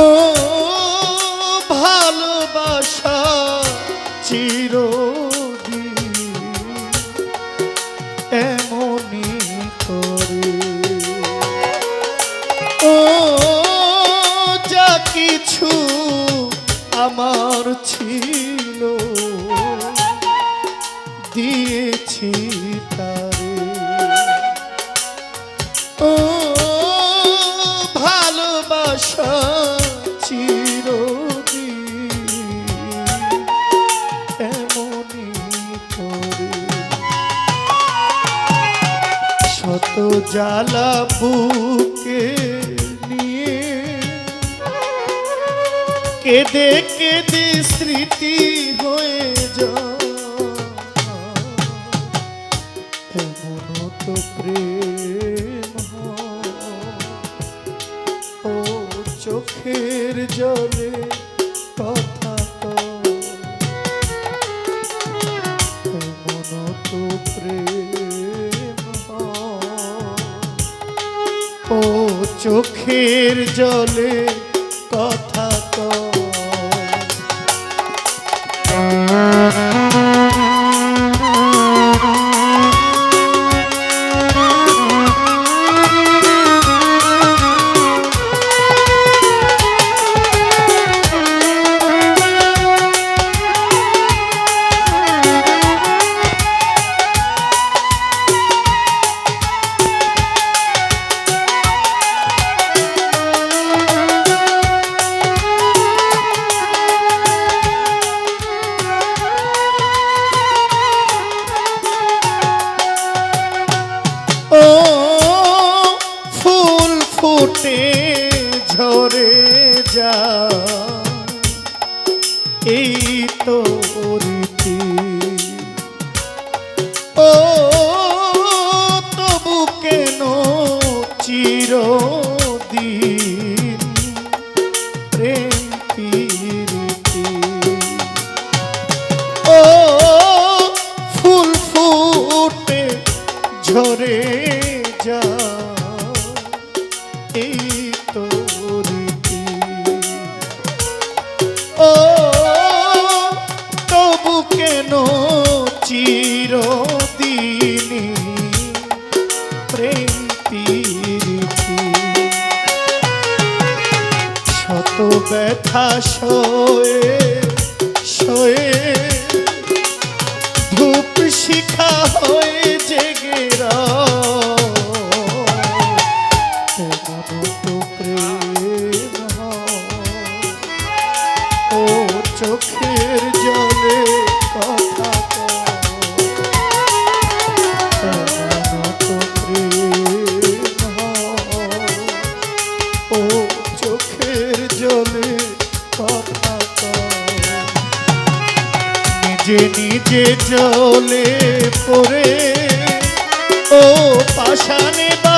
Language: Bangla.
ও ভালোবাসা চির এমনি করে। ও যা আমার ছিল। জ্বালা বুকে নিয়ে কেঁদে কেঁদে স্মৃতি হয়ে তো প্রেম। ও চোখের জলে কথা ও চোখের জলে কথা কয় ঝরে যা। এই তো রীতি। ও তবু কেন চিরদিনই প্রেম শত ব্যথা সয়ে সয়ে শিখা হয়ে জেগে প্রেম হয়। ও চোখের নিজে নিজে চলে পড়ে ও পাশানে বাঁধে